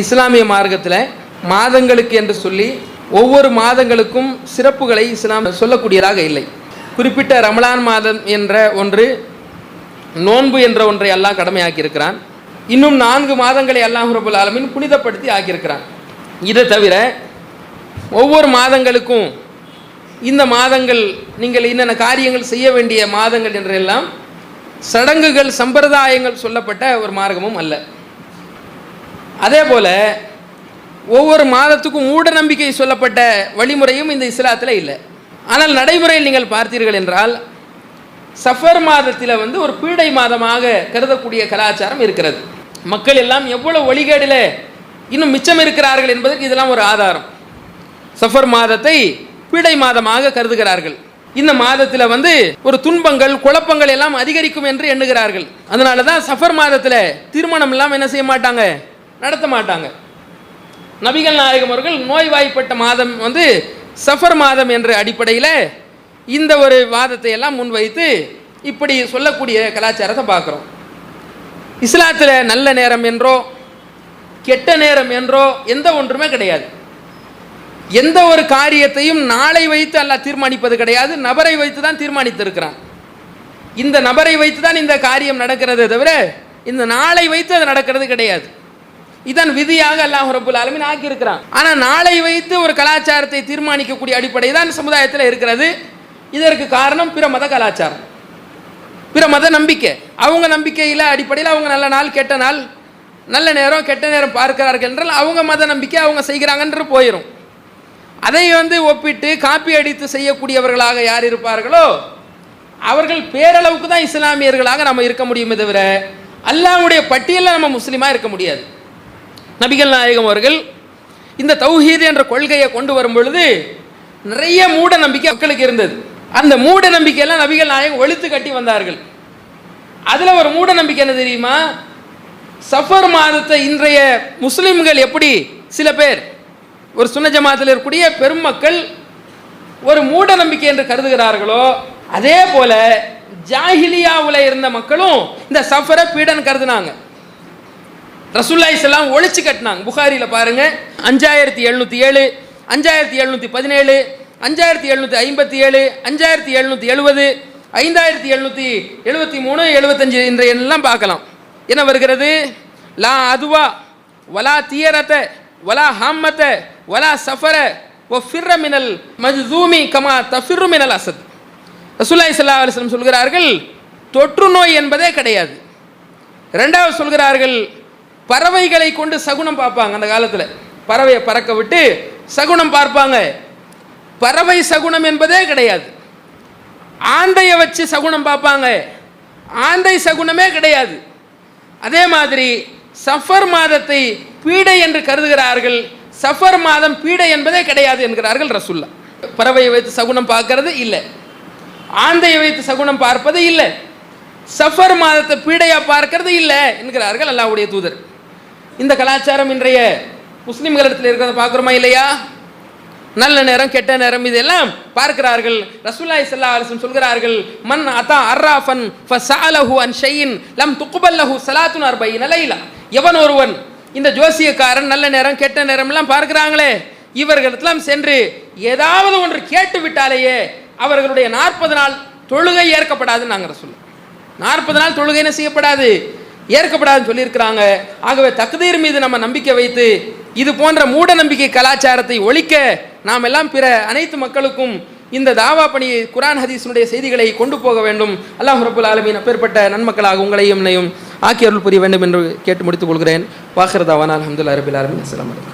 இஸ்லாமிய மார்க்கத்தில் மாதங்களுக்கு என்று சொல்லி ஒவ்வொரு மாதங்களுக்கும் சிறப்புகளை இஸ்லாம் சொல்லக்கூடியதாக இல்லை. குறிப்பிட்ட ரமலான் மாதம் என்ற ஒன்று நோன்பு என்ற ஒன்றை அல்லாஹ் கடமையாக்கியிருக்கிறான். இன்னும் நான்கு மாதங்களை அல்லாஹ் ரபுல் ஆலமின் புனிதப்படுத்தி ஆக்கியிருக்கிறான். இதை தவிர ஒவ்வொரு மாதங்களுக்கும் இந்த மாதங்கள் நீங்கள் என்னென்ன காரியங்கள் செய்ய வேண்டிய மாதங்கள் என்றெல்லாம் சடங்குகள் சம்பிரதாயங்கள் சொல்லப்பட்ட ஒரு மார்க்கமும் அல்ல. அதே போல் ஒவ்வொரு மாதத்துக்கும் மூட நம்பிக்கை சொல்லப்பட்ட வழிமுறையும் இந்த இஸ்லாத்தில் இல்லை. ஆனால் நடைமுறையில் நீங்கள் பார்த்தீர்கள் என்றால் சஃபர் மாதத்தில் வந்து ஒரு பீடை மாதமாக கருதக்கூடிய கலாச்சாரம் இருக்கிறது. மக்கள் எல்லாம் எவ்வளோ வழிகேடில் இன்னும் மிச்சம் இருக்கிறார்கள் என்பதற்கு இதெல்லாம் ஒரு ஆதாரம். சஃபர் மாதத்தை பீடை மாதமாக கருதுகிறார்கள். இந்த மாதத்தில் வந்து ஒரு துன்பங்கள் குழப்பங்கள் எல்லாம் அதிகரிக்கும் என்று எண்ணுகிறார்கள். அதனால தான் சஃபர் மாதத்தில் திருமணம் எல்லாம் என்ன செய்ய மாட்டாங்க? நடத்த மாட்டாங்க. நபிகள் நாயகம் அவர்கள் நோய்வாய்ப்பட்ட மாதம் வந்து சஃபர் மாதம் என்ற அடிப்படையில் இந்த ஒரு வாதத்தை எல்லாம் முன்வைத்து இப்படி சொல்லக்கூடிய கலாச்சாரத்தை பார்க்குறோம். இஸ்லாத்தில் நல்ல நேரம் என்றோ கெட்ட நேரம் என்றோ எந்த ஒன்றுமே கிடையாது. எந்த ஒரு காரியத்தையும் நாளை வைத்து அல்ல தீர்மானிப்பது கிடையாது நபரை வைத்து தான் தீர்மானித்திருக்கிறான். இந்த நபரை வைத்து தான் இந்த காரியம் நடக்கிறதே தவிர இந்த நாளை வைத்து அது நடக்கிறது கிடையாது. இதன் விதியாக அல்லாஹ் ரபுல் ஆலமின் ஆக்கியிருக்கிறான். ஆனால் நாளை வைத்து ஒரு கலாச்சாரத்தை தீர்மானிக்கக்கூடிய அடிப்படை தான் சமுதாயத்தில் இருக்கிறது. இதற்கு காரணம் பிற மத கலாச்சாரம். பிற மத நம்பிக்கை. அவங்க நம்பிக்கையில் அடிப்படையில் அவங்க நல்ல நாள் கெட்ட நாள் நல்ல நேரம் கெட்ட நேரம் பார்க்கிறார்கள் என்றால் அவங்க மத நம்பிக்கை அவங்க செய்கிறாங்கன்று போயிடும் அதை வந்து ஒப்பிட்டு காப்பி அடித்து செய்யக்கூடியவர்களாக யார் இருப்பார்களோ அவர்கள் பேரளவுக்கு தான் இஸ்லாமியர்களாக நம்ம இருக்க முடியுமே தவிர அல்லாவுடைய பட்டியலில் நம்ம முஸ்லீமாக இருக்க முடியாது. நபிகள் நாயகம் அவர்கள் இந்த தௌஹீது என்ற கொள்கையை கொண்டு வரும் பொழுது நிறைய மூட நம்பிக்கை மக்களுக்கு இருந்தது. அந்த மூட நம்பிக்கையெல்லாம் நபிகள் நாயகம் ஒழித்து கட்டி வந்தார்கள். அதில் ஒரு மூட நம்பிக்கை என்ன தெரியுமா? சஃபர் மாதத்தை இன்றைய முஸ்லிம்கள் எப்படி? சில பேர் ஒரு சுன்ன ஜமாத்தில் இருக்கக்கூடிய பெருமக்கள் ஒரு மூட நம்பிக்கை என்று கருதுகிறார்களோ அதே போல ஜாஹிலியாவில் இருந்த மக்களும் இந்த சஃபரை பீடன் கருதுனாங்க. ரசுல்லா இஸ்லாம் ஒழிச்சு கட்டினாங்க. புகாரியில் பாருங்க. அஞ்சாயிரத்தி எழுநூற்றி ஏழு அஞ்சாயிரத்தி எழுநூற்றி பதினேழு அஞ்சாயிரத்தி எழுநூற்றி ஐம்பத்தி ஏழு அஞ்சாயிரத்தி எழுநூற்றி எழுபது ஐந்தாயிரத்தி எழுநூற்றி எழுபத்தி மூணு எழுபத்தஞ்சு என்ற எண்ணெல்லாம் பார்க்கலாம். என்ன வருகிறது? லா அதுவா வலா தீயரத்தை வலா ஹாம்மத்தை வலா சஃபர ஒ ஃபிர்ர மினல் மஜ்தூமி கமா தஃபிர்ரு மினல் அசத். ரசூல்லாய் இஸ்லா அலிஸ்லம் சொல்கிறார்கள் தொற்று நோய் என்பதே கிடையாது. ரெண்டாவது சொல்கிறார்கள் பறவைகளை கொண்டு சகுனம் பார்ப்பாங்க அந்த காலத்தில். பறவையை பறக்க விட்டு சகுனம் பார்ப்பாங்க. பறவை சகுனம் என்பதே கிடையாது. ஆந்தையை வச்சு சகுனம் பார்ப்பாங்க. ஆந்தை சகுனமே கிடையாது. அதே மாதிரி சஃபர் மாதத்தை பீடை என்று கருதுகிறார்கள். சஃபர் மாதம் பீடை என்பதே கிடையாது என்கிறார்கள் ரசுல்லா. பறவையை வைத்து சகுனம் பார்க்கறது இல்லை. ஆந்தையை வைத்து சகுனம் பார்ப்பது இல்லை. சஃபர் மாதத்தை பீடையாக பார்க்கறது இல்லை என்கிறார்கள் அல்லாவுடைய தூதர். இந்த கலாச்சாரம் இன்றைய முஸ்லீம்களிடத்தில் இருக்கிறத பார்க்குறோமா இல்லையா? நல்ல நேரம் கெட்ட நேரம் இதெல்லாம் பார்க்கிறார்கள். ரசூலாய் சல்லா அலிசம் சொல்கிறார்கள் மன் அதா அர்ராஃபன் ஃபசாலஹு அன் ஷையின் லம் துக்குபல்லஹு சலாத்துன் அர்பையின் லைலா. எவன் ஒருவன் இந்த ஜோசியக்காரன் நல்ல நேரம் கெட்ட நேரம்லாம் பார்க்குறாங்களே இவர்களிடத்தெல்லாம் சென்று ஏதாவது ஒன்று கேட்டு விட்டாலேயே அவர்களுடைய நாற்பது நாள் தொழுகை ஏற்கப்படாதுன்னு நாங்கள் சொல்லுவோம் நாற்பது நாள் தொழுகை என்ன செய்யப்படாது? ஏற்கப்படாதுன்னு சொல்லியிருக்கிறாங்க. ஆகவே தகுதீர் மீது நம்ம நம்பிக்கை வைத்து இது போன்ற மூட நம்பிக்கை கலாச்சாரத்தை ஒழிக்க நாம் எல்லாம் பிற அனைத்து மக்களுக்கும் இந்த தாவா பணியை குரான் ஹதீஸினுடைய செய்திகளை கொண்டு போக வேண்டும். அல்லாஹ் ரபுல் ஆலமின் அப்பேற்பட்ட நன்மக்களாக உங்களையும் என்னையும் ஆக்கி அருள் புரிய வேண்டும் என்று கேட்டு முடித்துக் கொள்கிறேன். வாஹிரதாவான் அலமதுல்லா ரபில் ஆலமின். அஸ்லாம்